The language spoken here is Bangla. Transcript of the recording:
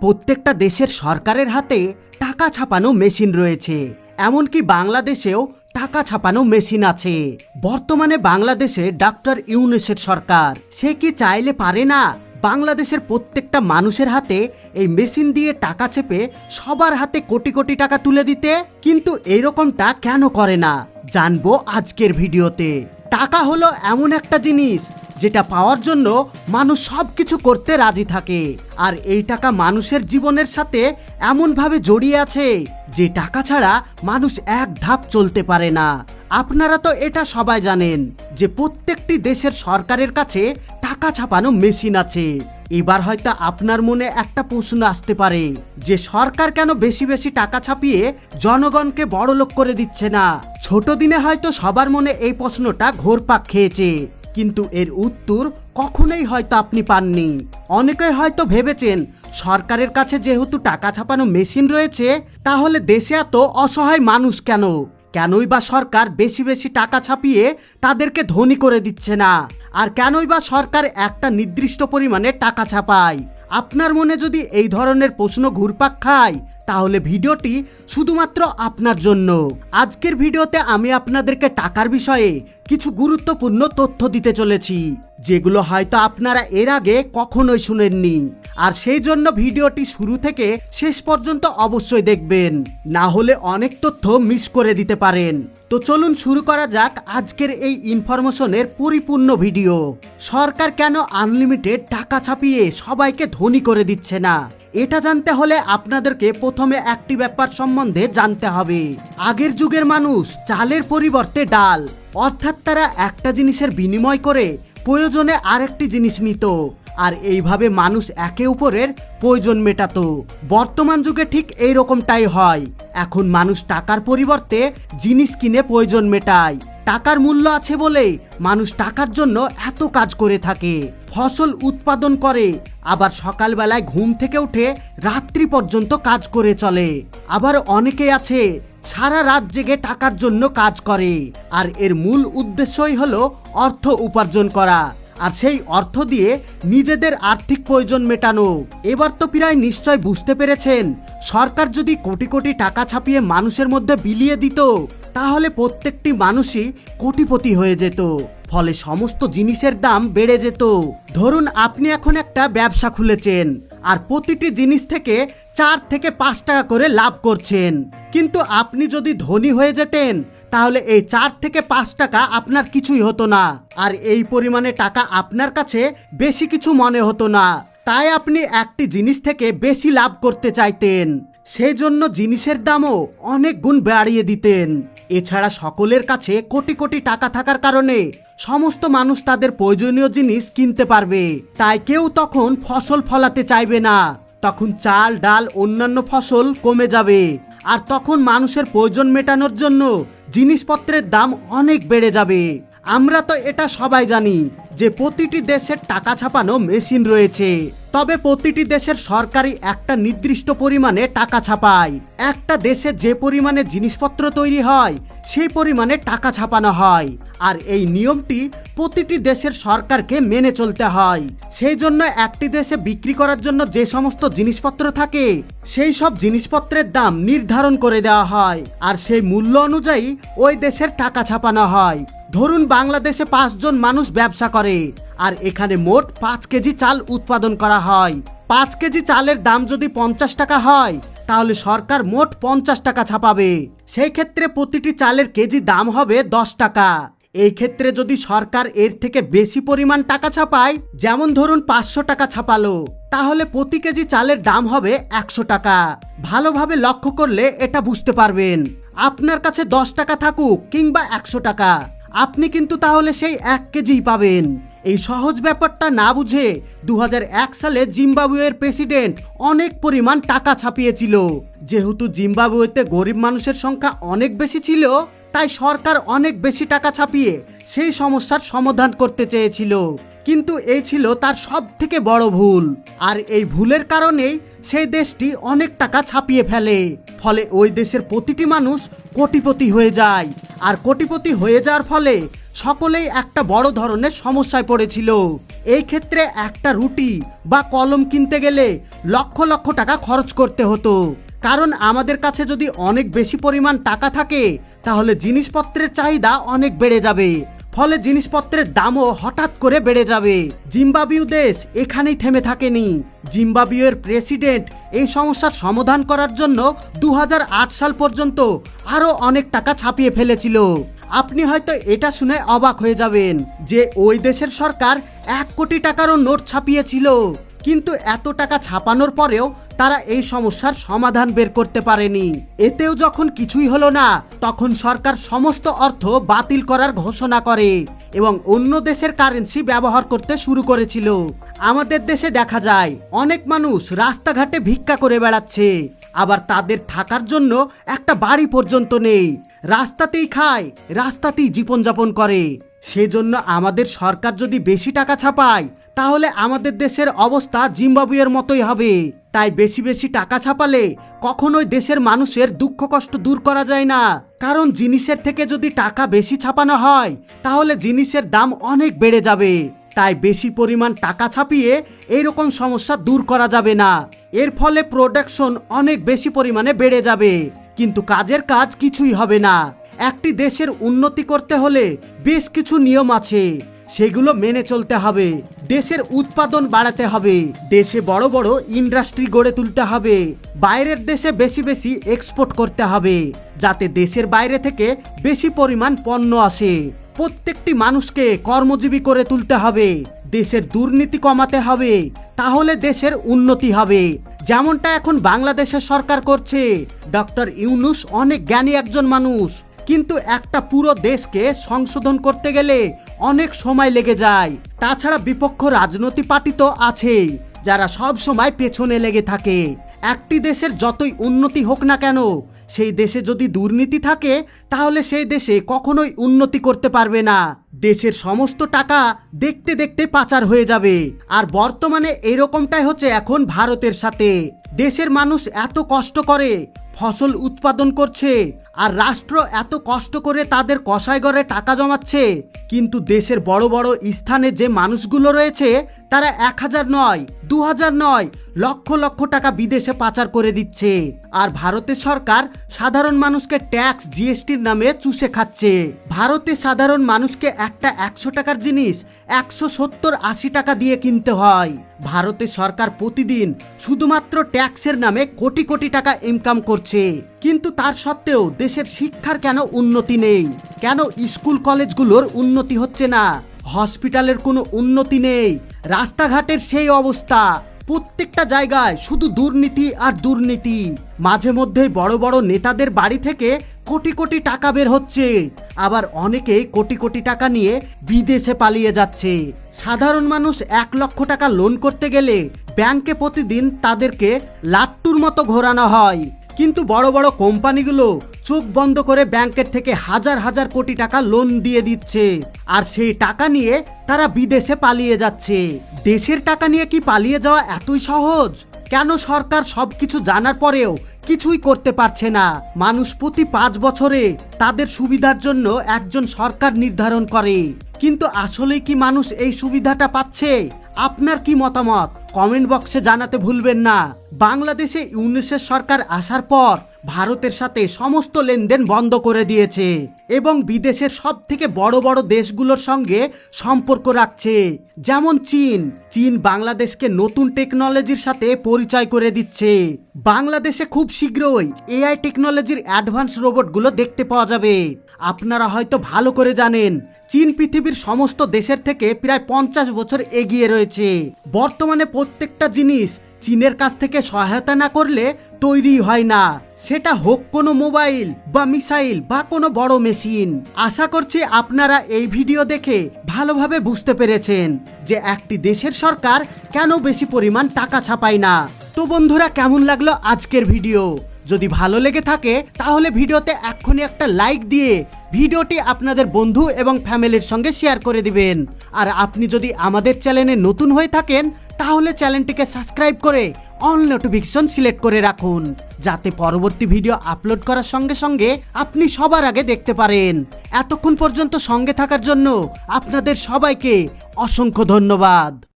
প্রত্যেকটা দেশের সরকারের হাতে টাকা ছাপানো মেশিন রয়েছে। এমনকি বাংলাদেশেও টাকা ছাপানো মেশিন আছে। বর্তমানে বাংলাদেশে ডাক্তার ইউনুসের সরকার। সে কি চাইলে পারে না বাংলাদেশের প্রত্যেকটা মানুষের হাতে এই মেশিন দিয়ে টাকা চেপে সবার হাতে কোটি কোটি টাকা তুলে দিতে? কিন্তু এইরকমটা কেন করে না? জানব আজকের ভিডিওতে। টাকা হলো এমন একটা জিনিস যেটা পাওয়ার জন্য মানুষ সব কিছু করতে রাজি থাকে। আর এই টাকা মানুষের জীবনের সাথে এমনভাবে জড়িয়ে আছে যে টাকা ছাড়া মানুষ এক ধাপ চলতে পারে না। আপনারা তো এটা সবাই জানেন যে প্রত্যেকটি দেশের সরকারের কাছে টাকা ছাপানো মেশিন আছে। এবার হয়তো আপনার মনে একটা প্রশ্ন আসতে পারে যে সরকার কেন বেশি বেশি টাকা ছাপিয়ে জনগণকে বড়লোক করে দিচ্ছে না? ছোট দিনে হয়তো সবার মনে এই প্রশ্নটা ঘোরপাক খেয়েছে। কিন্তু এর উত্তর কখনোই হয়তো আপনি পাননি। অনেকে হয়তো ভেবেছেন, সরকারের কাছে যেহেতু টাকা ছাপানো মেশিন রয়েছে, তাহলে দেশে এত অসহায় মানুষ কেন? কেনই বা সরকার বেশি বেশি টাকা ছাপিয়ে তাদেরকে ধনী করে দিচ্ছে না? আর কেনই বা সরকার একটা নির্দিষ্ট পরিমাণে টাকা ছাপায়? আপনার মনে যদি এই ধরনের প্রশ্ন ঘুরপাক খায়, তাহলে ভিডিওটি শুধুমাত্র আপনার জন্য। আজকের ভিডিওতে আমি আপনাদেরকে টাকার বিষয়ে কিছু গুরুত্বপূর্ণ তথ্য দিতে চলেছি, যেগুলো হয়তো আপনারা এর আগে কখনোই শুনেননি। আর সেই জন্য ভিডিওটি শুরু থেকে শেষ পর্যন্ত অবশ্যই দেখবেন, না হলে অনেক তথ্য মিস করে দিতে পারেন। তো চলুন শুরু করা যাক আজকের এই ইনফরমেশনের পরিপূর্ণ ভিডিও সরকার কেন আনলিমিটেড টাকা ছাপিয়ে সবাইকে ধনী করে দিচ্ছে না? এটা জানতে হলে আপনাদেরকে প্রথমে একটি ব্যাপার সম্বন্ধে জানতে হবে। আগের যুগের মানুষ চালের পরিবর্তে ডাল, অর্থাৎ তারা একটা জিনিসের বিনিময় করে প্রয়োজনে আরেকটি জিনিস নিত। আর এইভাবে মানুষ একে উপরের প্রয়োজন মেটাতো। বর্তমান যুগে ঠিক এই রকমটাই হয়। এখন মানুষ টাকার পরিবর্তে জিনিস কিনে প্রয়োজন মেটায়। টাকার মূল্য আছে বলে মানুষ টাকার জন্য এত কাজ করে থাকে। ফসল উৎপাদন করে, আবার সকালবেলায় ঘুম থেকে উঠে রাত্রি পর্যন্ত কাজ করে চলে। আবার অনেকে আছে, সারা রাত জেগে টাকার জন্য কাজ করে। আর এর মূল উদ্দেশ্যই হলো অর্থ উপার্জন করা। আর সেই অর্থ দিয়ে নিজেদের আর্থিক প্রয়োজন মেটানো। এবার তো প্রায় নিশ্চয় বুঝতে পেরেছেন, সরকার যদি কোটি কোটি টাকা ছাপিয়ে মানুষের মধ্যে বিলিয়ে দিত, তাহলে প্রত্যেকটি মানুষই কোটিপতি হয়ে যেত, ফলে সমস্ত জিনিসের দাম বেড়ে যেত। ধরুন আপনি এখন একটা ব্যবসা খুলেছেন আর প্রতিটি জিনিস থেকে চার থেকে পাঁচ টাকা করে লাভ করছেন। কিন্তু আপনি যদি ধনী হয়ে যেতেন, তাহলে এই চার থেকে পাঁচ টাকা আপনার কিছুই হতো না। আর এই পরিমাণে টাকা আপনার কাছে বেশি কিছু মনে হতো না। তাই আপনি একটি জিনিস থেকে বেশি লাভ করতে চাইতেন। সেই জন্য জিনিসের দামও অনেক গুণ বাড়িয়ে দিতেন। এছাড়া সকলের কাছে কোটি কোটি টাকা থাকার কারণে সমস্ত মানুষ তাদের প্রয়োজনীয় জিনিস কিনতে পারবে। তাই কেউ তখন ফসল ফলাতে চাইবে না। তখন চাল, ডাল, অন্যান্য ফসল কমে যাবে। আর তখন মানুষের প্রয়োজন মেটানোর জন্য জিনিসপত্রের দাম অনেক বেড়ে যাবে। আমরা তো এটা সবাই জানি। যে প্রতিটি দেশের টাকা ছাপানো মেশিন রয়েছে। তবে প্রতিটি দেশের সরকারি একটা নির্দিষ্ট পরিমাণে টাকা ছাপায়। একটা দেশে যে পরিমাণে জিনিসপত্র তৈরি হয়, সেই পরিমাণে টাকা ছাপানো হয়। আর এই নিয়মটি প্রতিটি দেশের সরকারকে মেনে চলতে হয়। সেই জন্য একটি দেশে বিক্রি করার জন্য যে সমস্ত জিনিসপত্র থাকে, সেই সব জিনিসপত্রের দাম নির্ধারণ করে দেওয়া হয়। আর সেই মূল্য অনুযায়ী ওই দেশের টাকা ছাপানো হয়। ধরুন বাংলাদেশে পাঁচজন মানুষ ব্যবসা করে, আর এখানে মোট পাঁচ কেজি চাল উৎপাদন করা হয়। পাঁচ কেজি চালের দাম যদি পঞ্চাশ টাকা হয়, তাহলে সরকার মোট পঞ্চাশ টাকা ছাপাবে। সেই ক্ষেত্রে প্রতিটি চালের কেজি দাম হবে দশ টাকা। এই ক্ষেত্রে যদি সরকার এর থেকে বেশি পরিমাণ টাকা ছাপায়, যেমন ধরুন পাঁচশো টাকা ছাপালো, তাহলে প্রতি কেজি চালের দাম হবে একশো টাকা। ভালোভাবে লক্ষ্য করলে এটা বুঝতে পারবেন। আপনার কাছে দশ টাকা থাকুক কিংবা একশো টাকা। আপনি কিন্তু তাহলে সেই এক কেজিই পাবেন। এই সহজ ব্যাপারটা না বুঝে দু হাজার এক সালে জিম্বাবুয়ের প্রেসিডেন্ট অনেক পরিমাণ টাকা ছাপিয়েছিল। যেহেতু জিম্বাবুয়েতে গরিব মানুষের সংখ্যা অনেক বেশি ছিল তাই সরকার অনেক বেশি টাকা ছাপিয়ে সেই সমস্যার সমাধান করতে চেয়েছিল। কিন্তু এই ছিল তার সব থেকে বড় ভুল। আর এই ভুলের কারণেই সেই দেশটি অনেক টাকা ছাপিয়ে ফেলে। ফলে ওই দেশের প্রতিটি মানুষ কোটিপতি হয়ে যায়। আর কোটিপতি হয়ে যাওয়ার ফলে সকলেই একটা বড় ধরনের সমস্যায় পড়েছিল। এই ক্ষেত্রে একটা রুটি বা কলম কিনতে গেলে লক্ষ লক্ষ টাকা খরচ করতে হতো। কারণ আমাদের কাছে যদি অনেক বেশি পরিমাণ টাকা থাকে, তাহলে জিনিসপত্রের চাহিদা অনেক বেড়ে যাবে। ফলে জিনিসপত্রের দামও হঠাৎ করে বেড়ে যাবে। জিম্বাবিউ দেশ এখানেই থেমে থাকেনি। জিম্বাবিউয়ের প্রেসিডেন্ট এই সমস্যার সমাধান করার জন্য দু হাজার আট সাল পর্যন্ত আরও অনেক টাকা ছাপিয়ে ফেলেছিল। আপনি হয়তো এটা শুনে অবাক হয়ে যাবেন যে ওই দেশের সরকার এক কোটি টাকারও নোট ছাপিয়েছিল। কিন্তু এত টাকা ছাপানোর পরেও তারা এই সমস্যার সমাধান বের করতে পারেনি। এতেও যখন কিছুই হলো না, তখন সরকার সমস্ত অর্থ বাতিল করার ঘোষণা করে এবং অন্য দেশের কারেন্সি ব্যবহার করতে শুরু করেছিল। আমাদের দেশে দেখা যায়, অনেক মানুষ রাস্তাঘাটে ভিক্ষা করে বেড়াচ্ছে। আবার তাদের থাকার জন্য একটা বাড়ি পর্যন্ত নেই। রাস্তাতেই খায়, রাস্তাতেই জীবনযাপন করে। সেজন্য আমাদের সরকার যদি বেশি টাকা ছাপায়, তাহলে আমাদের দেশের অবস্থা জিম্বাবুয়ের মতোই হবে। তাই বেশি বেশি টাকা ছাপালে কখনোই দেশের মানুষের দুঃখ কষ্ট দূর করা যায় না। কারণ জিনিসের থেকে যদি টাকা বেশি ছাপানো হয়, তাহলে জিনিসের দাম অনেক বেড়ে যাবে। তাই বেশি পরিমাণ টাকা ছাপিয়ে এইরকম সমস্যা দূর করা যাবে না। এর ফলে প্রোডাকশন অনেক বেশি পরিমাণে বেড়ে যাবে। কিন্তু কাজের কাজ কিছুই হবে না। একটি দেশের উন্নতি করতে হলে বেশ কিছু নিয়ম আছে। সেগুলো মেনে চলতে হবে। দেশের উৎপাদন বাড়াতে হবে। দেশে বড় বড় ইন্ডাস্ট্রি গড়ে তুলতে হবে। বাইরের দেশে বেশি বেশি এক্সপোর্ট করতে হবে। যাতে দেশের বাইরে থেকে বেশি পরিমাণ পণ্য আসে। প্রত্যেকটি মানুষকে কর্মজীবী করে তুলতে হবে। দেশের দুর্নীতি কমাতে হবে, তাহলে দেশের উন্নতি হবে। যেমনটা এখন বাংলাদেশের সরকার করছে। ডক্টর ইউনুস অনেক জ্ঞানী একজন মানুষ, কিন্তু একটা পুরো দেশকে সংশোধন করতে গেলে অনেক সময় লেগে যায়। তাছাড়া বিপক্ষ রাজনৈতিক পার্টি তো আছেই, যারা সব সময় পেছনে লেগে থাকে। একটি দেশের যতই উন্নতি হোক না কেন, সেই দেশে যদি দুর্নীতি থাকে, তাহলে সেই দেশে কখনোই উন্নতি করতে পারবে না। দেশের সমস্ত টাকা দেখতে দেখতে পাচার হয়ে যাবে। আর বর্তমানে এরকমটাই হচ্ছে এখন ভারতের সাথে। দেশের মানুষ এত কষ্ট করে ফসল উৎপাদন করছে, আর রাষ্ট্র এত কষ্ট করে তাদের ঘরে টাকা জমাচ্ছে, কিন্তু দেশের বড় বড় স্থানে যে মানুষগুলো রয়েছে, তারা এক হাজার নয় দু নয়, লক্ষ লক্ষ টাকা বিদেশে পাচার করে দিচ্ছে। আর ভারতের সরকার সাধারণ মানুষকে ট্যাক্স, জিএসটির নামে চুষে খাচ্ছে। ভারতে সাধারণ মানুষকে একটা একশো টাকার জিনিস, একশো সত্তর আশি টাকা দিয়ে কিনতে হয়। ভারতের সরকার প্রতিদিন শুধুমাত্র ট্যাক্সের নামে কোটি কোটি টাকা ইনকাম করছে। কিন্তু তার সত্ত্বেও দেশের শিক্ষার কেন উন্নতি নেই? কেন স্কুল কলেজগুলোর উন্নতি হচ্ছে না? হসপিটালের কোনো উন্নতি নেই? রাস্তাঘাটের সেই অবস্থা। প্রত্যেকটা জায়গায় শুধু দুর্নীতি আর দুর্নীতি। মাঝে মধ্যেই বড় বড় নেতাদের বাড়ি থেকে কোটি কোটি টাকা বের হচ্ছে। আবার অনেকেই কোটি কোটি টাকা নিয়ে বিদেশে পালিয়ে যাচ্ছে। সাধারণ মানুষ এক লক্ষ টাকা লোন করতে গেলে ব্যাংকে প্রতিদিন তাদেরকে লাট্টুর মতো ঘোরানো হয়। কিন্তু বড় বড় কোম্পানিগুলো চোখ বন্ধ করে ব্যাংকের থেকে হাজার হাজার কোটি টাকা লোন দিয়ে দিচ্ছে। আর সেই টাকা নিয়ে তারা বিদেশে পালিয়ে যাচ্ছে। দেশের টাকা নিয়ে কি পালিয়ে যাওয়া এতই সহজ? কেন সরকার সবকিছু জানার পরেও কিছুই করতে পারছে না? মানুষ প্রতি পাঁচ বছরে তাদের সুবিধার জন্য একজন সরকার নির্ধারণ করে। কিন্তু আসলেই কি মানুষ এই সুবিধাটা পাচ্ছে? আপনার কি মতামত? কমেন্ট বক্সে জানাতে ভুলবেন না। বাংলাদেশে ইউনিসেফ সরকার আসার পর ভারতের সাথে সমস্ত লেনদেন বন্ধ করে দিয়েছে এবং বিদেশের সব থেকে বড় বড় দেশগুলোর সঙ্গে সম্পর্ক রাখছে। যেমন চীন। চীন বাংলাদেশকে নতুন টেকনোলজির সাথে পরিচয় করে দিচ্ছে। বাংলাদেশে খুব শীঘ্রই এআই টেকনোলজির অ্যাডভান্স রোবটগুলো দেখতে পাওয়া যাবে। আপনারা হয়তো ভালো করে জানেন, চীন পৃথিবীর সমস্ত দেশের থেকে প্রায় পঞ্চাশ বছর এগিয়ে রয়েছে। বর্তমানে প্রত্যেকটা জিনিস চীনের কাছ থেকে সহায়তা না করলে তৈরি হয় না। সেটা হোক কোনো মোবাইল বা মিসাইল বা কোনো বড় মেশিন। আশা করছি আপনারা এই ভিডিও দেখে ভালোভাবে বুঝতে পেরেছেন যে একটি দেশের সরকার কেন বেশি পরিমাণ টাকা ছাপায় না। তো বন্ধুরা, কেমন লাগল আজকের ভিডিও? যদি ভালো লেগে থাকে, তাহলে ভিডিওতে এক্ষুনি একটা লাইক দিয়ে ভিডিওটি আপনাদের বন্ধু এবং ফ্যামিলির সঙ্গে শেয়ার করে দিবেন। আর আপনি যদি আমাদের চ্যানেলে নতুন হয়ে থাকেন, তাহলে চ্যানেলটিকে সাবস্ক্রাইব করে অল নোটিফিকেশন সিলেক্ট করে রাখুন, যাতে পরবর্তী ভিডিও আপলোড করার সঙ্গে সঙ্গে আপনি সবার আগে দেখতে পারেন। এতক্ষণ পর্যন্ত সঙ্গে থাকার জন্য আপনাদের সবাইকে অসংখ্য ধন্যবাদ।